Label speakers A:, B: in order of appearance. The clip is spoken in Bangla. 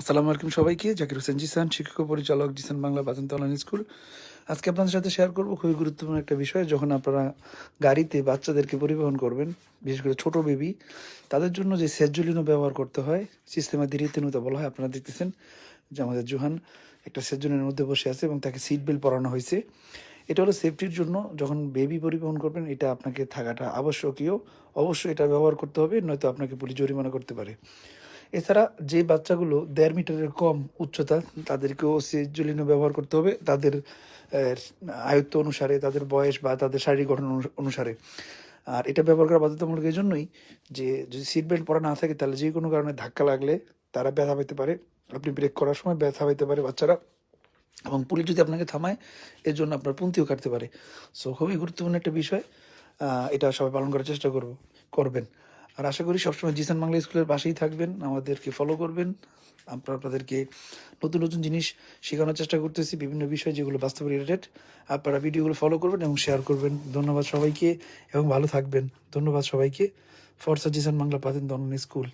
A: আসসালামু আলাইকুম সবাইকে। জাকির হোসেন জিসান, শিক্ষক পরিচালক জিসান বাংলা বাজান্ত অনলাইন স্কুল। আজকে আপনাদের সাথে শেয়ার করব খুবই গুরুত্বপূর্ণ একটা বিষয় যখন আপনারা গাড়িতে বাচ্চাদেরকে পরিবহন করবেন, বিশেষ করে ছোট বেবি তাদের জন্য যে সেজুলিনো ব্যবহার করতে হয় সিস্টেমে ধীরে বলা হয়, আপনারা দেখতেছেন যে আমাদের জোহান একটা সেজুলিনের মধ্যে বসে আছে এবং তাকে সিট বেল্ট পরানো হয়েছে। এটা হলো সেফটির জন্য যখন বেবি পরিবহন করবেন, এটা আপনাকে থাকাটা আবশ্যকীয়। অবশ্যই এটা ব্যবহার করতে হবে, নয়তো আপনাকে পুলিশ জরিমানা করতে পারে। এছাড়া যে বাচ্চাগুলো দেড় মিটারের কম উচ্চতা, তাদেরকেও সিজুলিনো ব্যবহার করতে হবে। তাদের আয়ত্ত অনুসারে, তাদের বয়স বা তাদের শারীরিক গঠন অনু- অনুসারে। আর এটা ব্যবহার করা বাধ্যতামূলক এই জন্যই যে, যদি সিট বেল্ট পরা না থাকে, তাহলে যে কোনো কারণে ধাক্কা লাগলে তারা ব্যথা পেতে পারে। আপনি ব্রেক করার সময় ব্যথা পেতে পারে বাচ্চারা। এবং পুলিশ যদি আপনাকে থামায় এর জন্য আপনার পন্থীও কাটতে পারে। সো খুবই গুরুত্বপূর্ণ একটা বিষয়। এটা সবাই পালন করার চেষ্টা করব, করবেন। আর আশা করি সবসময় জিসান বাংলা স্কুলের পাশেই থাকবেন, আমাদেরকে ফলো করবেন। আমরা আপনাদেরকে নতুন নতুন জিনিস শেখানোর চেষ্টা করতেছি, বিভিন্ন বিষয় যেগুলো বাস্তব রিলেটেড আপনারা ভিডিওগুলো ফলো করবেন এবং শেয়ার করবেন। ধন্যবাদ সবাইকে এবং ভালো থাকবেন। ধন্যবাদ সবাইকে। ফরসা জিসান বাংলা পাতেন দনন স্কুল।